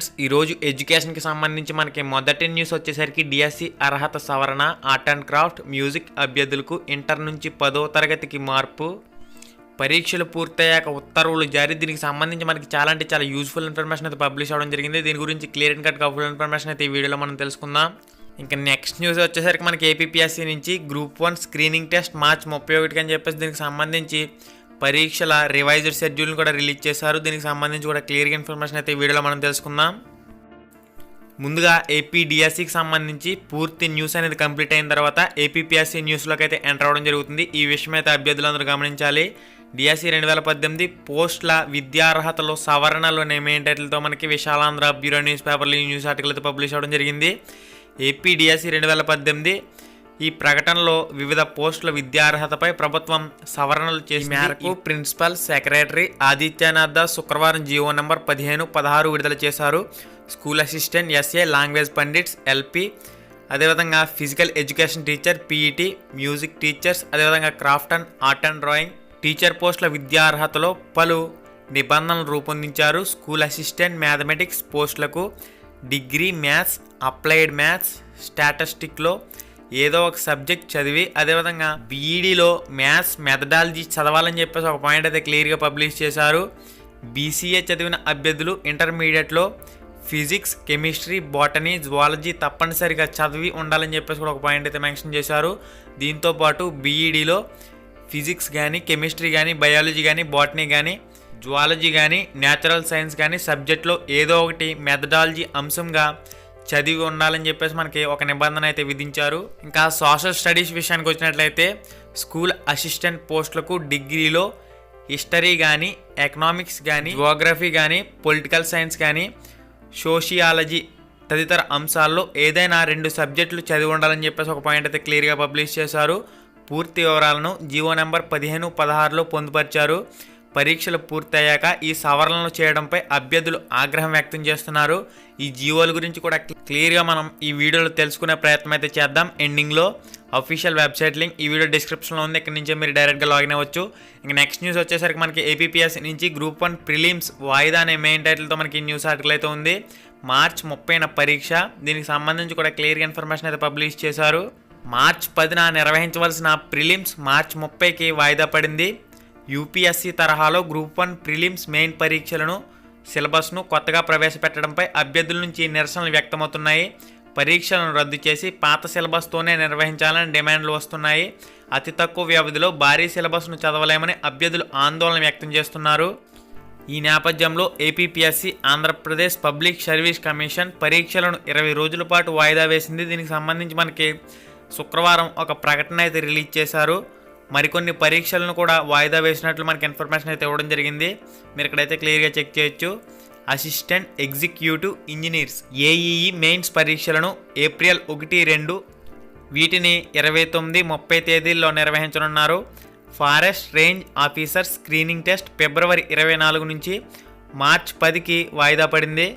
Friends ఈరోజు ఎడ్యుకేషన్కి సంబంధించి మనకి మొదటి న్యూస్ వచ్చేసరికి డిఎస్సి అర్హత సవరణ ఆర్ట్ అండ్ క్రాఫ్ట్ మ్యూజిక్ అభ్యర్థులకు ఇంటర్ నుంచి పదో తరగతికి మార్పు. పరీక్షలు పూర్తయ్యాక ఉత్తర్వులు జారీ. దీనికి సంబంధించి మనకి చాలా అంటే చాలా యూస్ఫుల్ ఇన్ఫర్మేషన్ అయితే పబ్లిష్ అవ్వడం జరిగింది. దీని గురించి క్లియర్ అండ్ కట్గా ఫుల్ ఇన్ఫర్మేషన్ అయితే ఈ వీడియోలో మనం తెలుసుకుందాం. ఇంకా నెక్స్ట్ న్యూస్ వచ్చేసరికి మనకి ఏపీపీఎస్సీ నుంచి group one screening test March ముప్పై ఒకటికి అని చెప్పేసి దీనికి సంబంధించి పరీక్షల రివైజ్డ్ షెడ్యూల్ని కూడా రిలీజ్ చేశారు. దీనికి సంబంధించి కూడా క్లియర్గా ఇన్ఫర్మేషన్ అయితే వీడియోలో మనం తెలుసుకుందాం. ముందుగా ఏపీడిఎస్సికి సంబంధించి పూర్తి న్యూస్ అనేది కంప్లీట్ అయిన తర్వాత ఏపీపీఎస్సీ న్యూస్లోకి అయితే ఎంటర్ అవ్వడం జరుగుతుంది. ఈ విషయం అయితే అభ్యర్థులందరూ గమనించాలి. డిఎస్సి రెండు వేల పద్దెనిమిది పోస్టుల విద్యార్హతలో సవరణలు నేమ్ టైటిల్తో మనకి విశాలాంధ్ర బ్యూరో న్యూస్ పేపర్లు ఈ న్యూస్ ఆర్టికల్ అయితే పబ్లిష్ అవ్వడం జరిగింది. ఏపీ డిఎస్సి రెండు వేల పద్దెనిమిది ఈ ప్రకటనలో వివిధ పోస్టుల విద్యార్హతపై ప్రభుత్వం సవరణలు చేసిన మేరకు ప్రిన్సిపల్ సెక్రటరీ ఆదిత్యనాథ్ దాస్ శుక్రవారం జీవో నంబర్ పదిహేను పదహారు విడుదల చేశారు. School assistant SA language pandits LP అదేవిధంగా physical education teacher PET music teachers అదేవిధంగా craft and art and drawing teacher పోస్టుల విద్యార్హతలో పలు నిబంధనలు రూపొందించారు. స్కూల్ అసిస్టెంట్ మ్యాథమెటిక్స్ పోస్టులకు డిగ్రీ మ్యాథ్స్ అప్లైడ్ మ్యాథ్స్ స్టాటిస్టిక్లో ఏదో ఒక సబ్జెక్ట్ చదివి అదేవిధంగా బీఈడీలో మ్యాథ్స్ మెథడాలజీ చదవాలని చెప్పేసి ఒక పాయింట్ అయితే క్లియర్గా పబ్లిష్ చేశారు. బీసీఏ చదివిన అభ్యర్థులు ఇంటర్మీడియట్లో ఫిజిక్స్ కెమిస్ట్రీ బాటనీ జువాలజీ తప్పనిసరిగా చదివి ఉండాలని చెప్పేసి కూడా ఒక పాయింట్ అయితే మెన్షన్ చేశారు. దీంతోపాటు బీఈడీలో ఫిజిక్స్ కానీ కెమిస్ట్రీ కానీ బయాలజీ కానీ బాటనీ కానీ జువాలజీ కానీ న్యాచురల్ సైన్స్ కానీ సబ్జెక్ట్లో ఏదో ఒకటి మెథడాలజీ అంశంగా చదివి ఉండాలని చెప్పేసి మనకి ఒక నిబంధన అయితే విధించారు. ఇంకా సోషల్ స్టడీస్ విషయానికి వచ్చినట్లయితే స్కూల్ అసిస్టెంట్ పోస్టులకు డిగ్రీలో హిస్టరీ కానీ ఎకనామిక్స్ కానీ జోగ్రఫీ కానీ పొలిటికల్ సైన్స్ కానీ సోషియాలజీ తదితర అంశాల్లో ఏదైనా రెండు సబ్జెక్టులు చదివి ఉండాలని చెప్పేసి ఒక పాయింట్ అయితే క్లియర్గా పబ్లిష్ చేశారు. పూర్తి వివరాలను జీవో నెంబర్ పదిహేను పదహారులో పొందుపరిచారు. పరీక్షలు పూర్తయ్యాక ఈ సవరణలు చేయడంపై అభ్యర్థులు ఆగ్రహం వ్యక్తం చేస్తున్నారు. ఈ జీవోల గురించి కూడా క్లియర్గా మనం ఈ వీడియోలో తెలుసుకునే ప్రయత్నం అయితే చేద్దాం. ఎండింగ్లో అఫీషియల్ వెబ్సైట్ లింక్ ఈ వీడియో డిస్క్రిప్షన్లో ఉంది. ఇక్కడ నుంచే మీరు డైరెక్ట్గా లాగిన్ అవ్వచ్చు. ఇంకా నెక్స్ట్ న్యూస్ వచ్చేసరికి మనకి ఏపీపీఎస్ నుంచి గ్రూప్ వన్ ప్రిలిమ్స్ వాయిదా అనే మెయిన్ టైటిల్తో మనకి ఈ న్యూస్ ఆర్టికల్ అయితే ఉంది. మార్చ్ ముప్పైన పరీక్ష. దీనికి సంబంధించి కూడా క్లియర్గా ఇన్ఫర్మేషన్ అయితే పబ్లిష్ చేశారు. మార్చ్ పదిన నిర్వహించవలసిన ప్రిలిమ్స్ మార్చ్ ముప్పైకి వాయిదా పడింది. యూపీఎస్సీ తరహాలో గ్రూప్ వన్ ప్రిలిమ్స్ మెయిన్ పరీక్షలను సిలబస్ను కొత్తగా ప్రవేశపెట్టడంపై అభ్యర్థుల నుంచి నిరసనలు వ్యక్తమవుతున్నాయి. పరీక్షలను రద్దు చేసి పాత సిలబస్తోనే నిర్వహించాలని డిమాండ్లు వస్తున్నాయి. అతి తక్కువ వ్యవధిలో భారీ సిలబస్ను చదవలేమని అభ్యర్థులు ఆందోళన వ్యక్తం చేస్తున్నారు. ఈ నేపథ్యంలో APPSC Andhra Pradesh public service commission పరీక్షలను ఇరవై రోజుల పాటు వాయిదా వేసింది. దీనికి సంబంధించి మనకి శుక్రవారం ఒక ప్రకటన అయితే రిలీజ్ చేశారు. మరికొన్ని పరీక్షలను కూడా వాయిదా వేసినట్లు మనకి ఇన్ఫర్మేషన్ అయితే ఇవ్వడం జరిగింది. మీరు ఇక్కడైతే క్లియర్గా చెక్ చేయొచ్చు. Assistant executive engineers AEE mains పరీక్షలను ఏప్రిల్ ఒకటి రెండు వీటిని ఇరవై తొమ్మిది ముప్పై తేదీల్లో నిర్వహించనున్నారు. Forest range officer screening test ఫిబ్రవరి ఇరవై నాలుగు నుంచి మార్చ్ పదికి వాయిదా పడింది.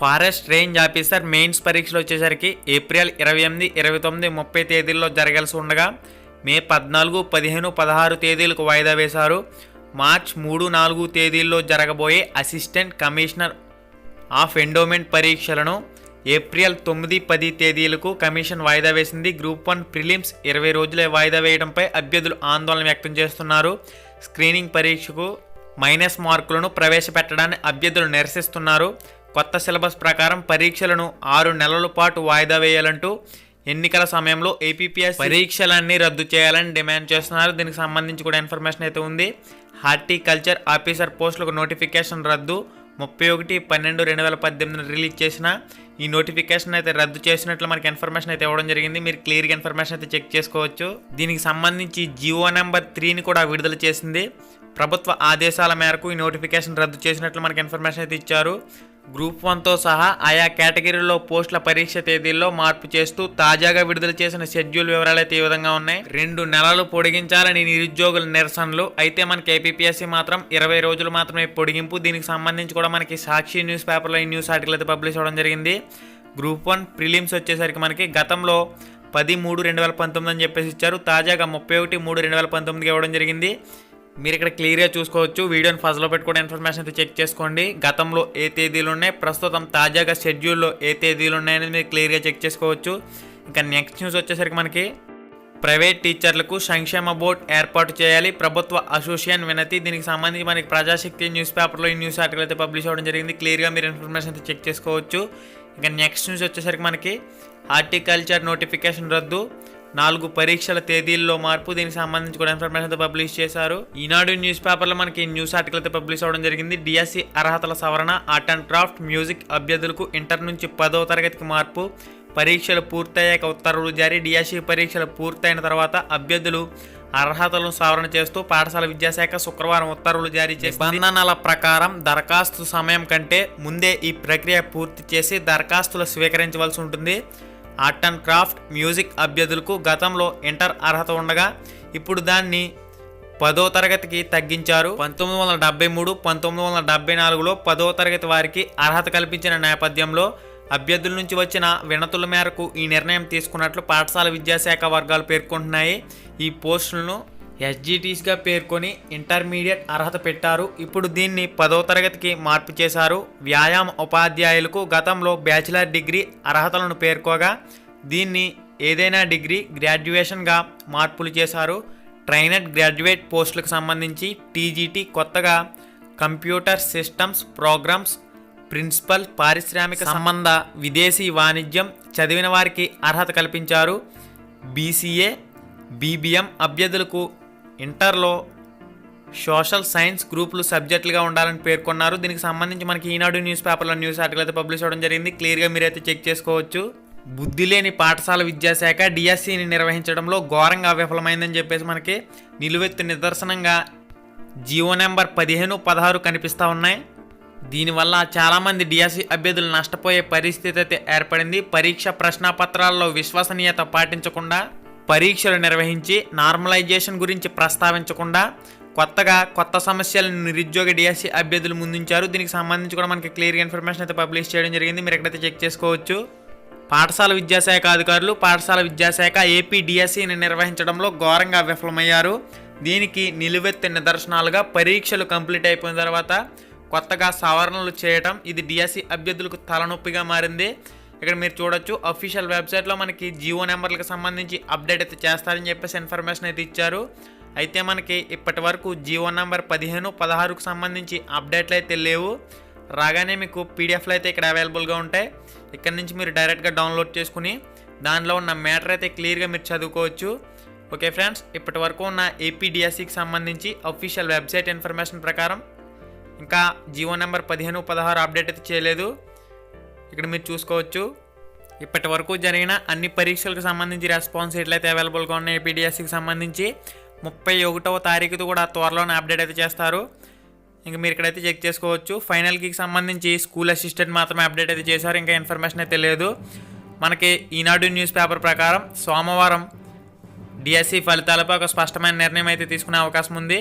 ఫారెస్ట్ రేంజ్ ఆఫీసర్ మెయిన్స్ పరీక్షలు వచ్చేసరికి ఏప్రిల్ ఇరవై ఎనిమిది ఇరవై తొమ్మిది ముప్పై తేదీల్లో జరగాల్సి ఉండగా మే పద్నాలుగు పదిహేను పదహారు తేదీలకు వాయిదా వేశారు. మార్చ్ మూడు నాలుగు తేదీల్లో జరగబోయే అసిస్టెంట్ కమిషనర్ ఆఫ్ ఎండోమెంట్ పరీక్షలను ఏప్రిల్ తొమ్మిది పది తేదీలకు కమిషన్ వాయిదా వేసింది. గ్రూప్ వన్ ప్రిలిమ్స్ ఇరవై రోజులే వాయిదా వేయడంపై అభ్యర్థులు ఆందోళన వ్యక్తం చేస్తున్నారు. స్క్రీనింగ్ పరీక్షకు మైనస్ మార్కులను ప్రవేశపెట్టడాన్ని అభ్యర్థులు నిరసిస్తున్నారు. కొత్త సిలబస్ ప్రకారం పరీక్షలను ఆరు నెలల పాటు వాయిదా వేయాలంటూ ఎన్నికల సమయంలో ఏపీపీఎస్ పరీక్షలన్నీ రద్దు చేయాలని డిమాండ్ చేస్తున్నారు. దీనికి సంబంధించి కూడా ఇన్ఫర్మేషన్ అయితే ఉంది. హార్టికల్చర్ ఆఫీసర్ పోస్టులకు నోటిఫికేషన్ రద్దు. ముప్పై ఒకటి పన్నెండు రెండు వేల పద్దెనిమిదిని రిలీజ్ చేసిన ఈ నోటిఫికేషన్ అయితే రద్దు చేసినట్లు మనకి ఇన్ఫర్మేషన్ అయితే ఇవ్వడం జరిగింది. మీరు క్లియర్గా ఇన్ఫర్మేషన్ అయితే చెక్ చేసుకోవచ్చు. దీనికి సంబంధించి జియో నెంబర్ త్రీని కూడా విడుదల చేసింది. ప్రభుత్వ ఆదేశాల మేరకు ఈ నోటిఫికేషన్ రద్దు చేసినట్లు మనకి ఇన్ఫర్మేషన్ అయితే ఇచ్చారు. గ్రూప్ వన్తో సహా ఆయా కేటగిరీలో పోస్టుల పరీక్ష తేదీల్లో మార్పు చేస్తూ తాజాగా విడుదల చేసిన షెడ్యూల్ వివరాలు అయితే ఈ విధంగా ఉన్నాయి. రెండు నెలలు పొడిగించాలని నిరుద్యోగుల నిరసనలు. అయితే మనకి ఏపీఎస్సీ మాత్రం ఇరవై రోజులు మాత్రమే పొడిగింపు. దీనికి సంబంధించి కూడా మనకి సాక్షి న్యూస్ పేపర్లో ఈ న్యూస్ ఆర్టికల్ అయితే పబ్లిష్ అవ్వడం జరిగింది. గ్రూప్ వన్ ప్రిలిమ్స్ వచ్చేసరికి మనకి గతంలో పది మూడు రెండు వేల పంతొమ్మిది అని చెప్పేసి ఇచ్చారు. తాజాగా ముప్పై ఒకటి మూడు రెండు వేల పంతొమ్మిదికి ఇవ్వడం జరిగింది. మీరు ఇక్కడ క్లియర్గా చూసుకోవచ్చు. వీడియోని ఫస్ట్లో పెట్టుకునే ఇన్ఫర్మేషన్ అయితే చెక్ చేసుకోండి. గతంలో ఏ తేదీలు ఉన్నాయి ప్రస్తుతం తాజాగా షెడ్యూల్లో ఏ తేదీలు ఉన్నాయని మీరు క్లియర్గా చెక్ చేసుకోవచ్చు. ఇంకా నెక్స్ట్ న్యూస్ వచ్చేసరికి మనకి ప్రైవేట్ టీచర్లకు సంక్షేమ బోర్డు ఏర్పాటు చేయాలి. ప్రభుత్వ అసోసియేషన్ వినతి. దీనికి సంబంధించి మనకి ప్రజాశక్తి న్యూస్ పేపర్లో ఈ న్యూస్ ఆర్టికల్ అయితే పబ్లిష్ అవ్వడం జరిగింది. క్లియర్గా మీరు ఇన్ఫర్మేషన్ అయితే చెక్ చేసుకోవచ్చు. ఇంకా నెక్స్ట్ న్యూస్ వచ్చేసరికి మనకి హార్టికల్చర్ నోటిఫికేషన్ రద్దు. నాలుగు పరీక్షల తేదీల్లో మార్పు దీనికి సంబంధించి కూడా ఇన్ఫర్మేషన్ అయితే పబ్లిష్ చేశారు. ఈనాడు న్యూస్ పేపర్లో మనకి న్యూస్ ఆర్టికల్ అయితే పబ్లిష్ అవ్వడం జరిగింది. డిఎస్సి అర్హతల సవరణ ఆర్ట్ అండ్ క్రాఫ్ట్ మ్యూజిక్ అభ్యర్థులకు ఇంటర్ నుంచి పదో తరగతికి మార్పు పరీక్షలు పూర్తయ్యాక ఉత్తర్వులు జారీ డిఎస్సి పరీక్షలు పూర్తయిన తర్వాత అభ్యర్థులు అర్హతలను సవరణ చేస్తూ పాఠశాల విద్యాశాఖ శుక్రవారం ఉత్తర్వులు జారీ చేసి నిబంధనల ప్రకారం దరఖాస్తు సమయం కంటే ముందే ఈ ప్రక్రియ పూర్తి చేసి దరఖాస్తులు స్వీకరించవలసి ఉంటుంది. ఆర్ట్ అండ్ క్రాఫ్ట్ మ్యూజిక్ అభ్యర్థులకు గతంలో ఇంటర్ అర్హత ఉండగా ఇప్పుడు దాన్ని పదో తరగతికి తగ్గించారు. పంతొమ్మిది వందల డెబ్బై మూడు పంతొమ్మిది వందల డెబ్బై నాలుగులో పదో తరగతి వారికి అర్హత కల్పించిన నేపథ్యంలో అభ్యర్థుల నుంచి వచ్చిన వినతుల మేరకు ఈ నిర్ణయం తీసుకున్నట్లు పాఠశాల విద్యాశాఖ వర్గాలు పేర్కొంటున్నాయి. ఈ పోస్టులను ఎస్జిటీస్గా పేర్కొని ఇంటర్మీడియట్ అర్హత పెట్టారు. ఇప్పుడు దీన్ని పదో తరగతికి మార్పు చేశారు. వ్యాయామ ఉపాధ్యాయులకు గతంలో బ్యాచిలర్ డిగ్రీ అర్హతలను పేర్కోగా దీన్ని ఏదైనా డిగ్రీ గ్రాడ్యుయేషన్గా మార్పులు చేశారు. ట్రైనట్ గ్రాడ్యుయేట్ పోస్టులకు సంబంధించి టీజీటీ కొత్తగా కంప్యూటర్ సిస్టమ్స్ ప్రోగ్రామ్స్ ప్రిన్సిపల్ పారిశ్రామిక సంబంధ విదేశీ వాణిజ్యం చదివిన వారికి అర్హత కల్పించారు. బీసీఏ బీబీఎం అభ్యర్థులకు ఇంటర్లో సోషల్ సైన్స్ గ్రూపులు సబ్జెక్టులుగా ఉండాలని పేర్కొన్నారు. దీనికి సంబంధించి మనకి ఈనాడు న్యూస్ పేపర్లో న్యూస్ ఆర్టికల్ అయితే పబ్లిష్ అవ్వడం జరిగింది. క్లియర్గా మీరైతే చెక్ చేసుకోవచ్చు. బుద్ధి లేని పాఠశాల విద్యాశాఖ డిఎస్సిని నిర్వహించడంలో ఘోరంగా విఫలమైందని చెప్పేసి మనకి నిలువెత్తు నిదర్శనంగా జియో నెంబర్ పదిహేను పదహారు కనిపిస్తూ ఉన్నాయి. దీనివల్ల చాలామంది డిఎస్సి అభ్యర్థులు నష్టపోయే పరిస్థితి అయితే ఏర్పడింది. పరీక్ష ప్రశ్నపత్రాల్లో విశ్వసనీయత పాటించకుండా పరీక్షలు నిర్వహించి నార్మలైజేషన్ గురించి ప్రస్తావించకుండా కొత్తగా కొత్త సమస్యలను నిరుద్యోగ డిఎస్సి అభ్యర్థులు ముందుంచారు. దీనికి సంబంధించి కూడా మనకి క్లియర్గా ఇన్ఫర్మేషన్ అయితే పబ్లిష్ చేయడం జరిగింది. మీరు ఎక్కడైతే చెక్ చేసుకోవచ్చు. పాఠశాల విద్యాశాఖ అధికారులు పాఠశాల విద్యాశాఖ ఏపీ డిఎస్సిని నిర్వహించడంలో ఘోరంగా విఫలమయ్యారు. దీనికి నిలువెత్తు నిదర్శనాలుగా పరీక్షలు కంప్లీట్ అయిపోయిన తర్వాత కొత్తగా సవరణలు చేయటం ఇది డిఎస్సి అభ్యర్థులకు తలనొప్పిగా మారింది. ఇక్కడ మీరు చూడొచ్చు అఫీషియల్ వెబ్సైట్లో మనకి జియో నెంబర్లకు సంబంధించి అప్డేట్ అయితే చేస్తారని చెప్పేసి ఇన్ఫర్మేషన్ అయితే ఇచ్చారు. అయితే మనకి ఇప్పటి వరకు జియో నెంబర్ పదిహేను పదహారుకు సంబంధించి అప్డేట్లు అయితే లేవు. రాగానే మీకు పీడిఎఫ్లు అయితే ఇక్కడ అవైలబుల్గా ఉంటాయి. ఇక్కడ నుంచి మీరు డైరెక్ట్గా డౌన్లోడ్ చేసుకుని దానిలో ఉన్న మ్యాటర్ అయితే క్లియర్గా మీరు చదువుకోవచ్చు. ఓకే ఫ్రెండ్స్ ఇప్పటి వరకు ఉన్న ఏపీడిఎస్సికి సంబంధించి అఫీషియల్ వెబ్సైట్ ఇన్ఫర్మేషన్ ప్రకారం ఇంకా జియో నెంబర్ పదిహేను పదహారు అప్డేట్ అయితే చేయలేదు. ఇక్కడ మీరు చూసుకోవచ్చు. ఇప్పటి వరకు జరిగిన అన్ని పరీక్షలకు సంబంధించి రెస్పాన్స్ ఎట్లయితే అవైలబుల్గా ఉన్నాయి. పీడిఎస్సికి సంబంధించి ముప్పై ఒకటవ తారీఖుతో కూడా త్వరలోనే అప్డేట్ అయితే చేస్తారు. ఇంకా మీరు ఇక్కడైతే చెక్ చేసుకోవచ్చు. ఫైనల్కి సంబంధించి స్కూల్ అసిస్టెంట్ మాత్రమే అప్డేట్ అయితే చేశారు. ఇంకా ఇన్ఫర్మేషన్ అయితే లేదు. మనకి ఈనాడు న్యూస్ పేపర్ ప్రకారం సోమవారం డిఎస్సి ఫలితాలపై ఒక స్పష్టమైన నిర్ణయం అయితే తీసుకునే అవకాశం ఉంది.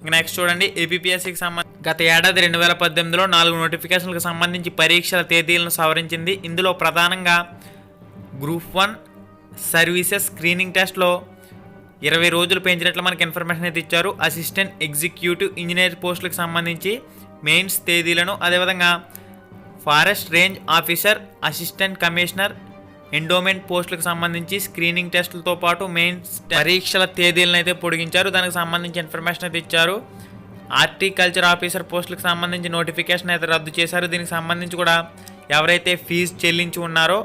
ఇంకా నెక్స్ట్ చూడండి. ఏపీఎస్సికి సంబంధించి గత ఏడాది రెండు వేల పద్దెనిమిదిలో నాలుగు నోటిఫికేషన్లకు సంబంధించి పరీక్షల తేదీలను సవరించింది. ఇందులో ప్రధానంగా గ్రూప్ వన్ సర్వీసెస్ స్క్రీనింగ్ టెస్ట్లో ఇరవై రోజులు పెంచినట్లు మనకి ఇన్ఫర్మేషన్ అయితే ఇచ్చారు. అసిస్టెంట్ ఎగ్జిక్యూటివ్ ఇంజనీర్ పోస్టులకు సంబంధించి మెయిన్స్ తేదీలను అదేవిధంగా forest range officer assistant commissioner endowment పోస్టులకు సంబంధించి స్క్రీనింగ్ టెస్టులతో పాటు మెయిన్స్ పరీక్షల తేదీలను అయితే పొడిగించారు. దానికి సంబంధించి ఇన్ఫర్మేషన్ అయితే ఇచ్చారు. ఆర్టికల్చర్ ఆఫీసర్ పోస్టులకు సంబంధించి నోటిఫికేషన్ అయితే రద్దు చేశారు. దీనికి సంబంధించి కూడా ఎవరైతే ఫీజు చెల్లించి ఉన్నారో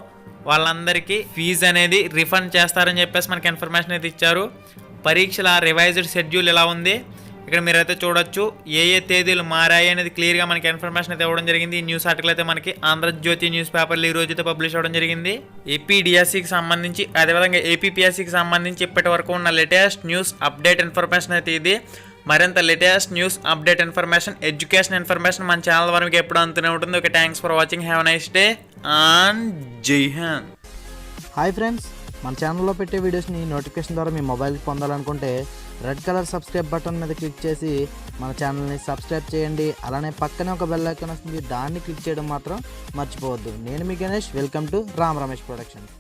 వాళ్ళందరికీ ఫీజు అనేది రిఫండ్ చేస్తారని చెప్పేసి మనకి ఇన్ఫర్మేషన్ అయితే ఇచ్చారు. పరీక్షల రివైజ్డ్ షెడ్యూల్ ఎలా ఉంది? ఇక్కడ మీరైతే చూడొచ్చు. ఏ ఏ తేదీలు మారాయి అనేది క్లియర్గా మనకి ఇన్ఫర్మేషన్ అయితే ఇవ్వడం జరిగింది. ఈ న్యూస్ ఆర్టికల్ అయితే మనకి ఆంధ్రజ్యోతి న్యూస్ పేపర్లు ఈ రోజు అయితే పబ్లిష్ అవ్వడం జరిగింది. ఏపీడిఎస్సికి సంబంధించి అదేవిధంగా ఏపీపీఎస్సికి సంబంధించి ఇప్పటి వరకు ఉన్న లేటెస్ట్ న్యూస్ అప్డేట్ ఇన్ఫర్మేషన్ అయితే ఇది. మరింత latest news update information education information మన ఛానల్ వరకు ఎప్పుడు అందుతూనే ఉంటుంది. Okay thanks for watching have nice day and Jai Hind hi friends మన ఛానల్లో పెట్టే వీడియోస్ని నోటిఫికేషన్ ద్వారా మీ మొబైల్కి పొందాలనుకుంటే రెడ్ కలర్ సబ్స్క్రైబ్ బటన్ మీద క్లిక్ చేసి మన ఛానల్ని సబ్స్క్రైబ్ చేయండి. అలానే పక్కనే ఒక బెల్ ఐకాన్ వస్తుంది దాన్ని క్లిక్ చేయడం మాత్రం మర్చిపోవద్దు. నేను మీ Ganesh welcome to Ram Ramesh productions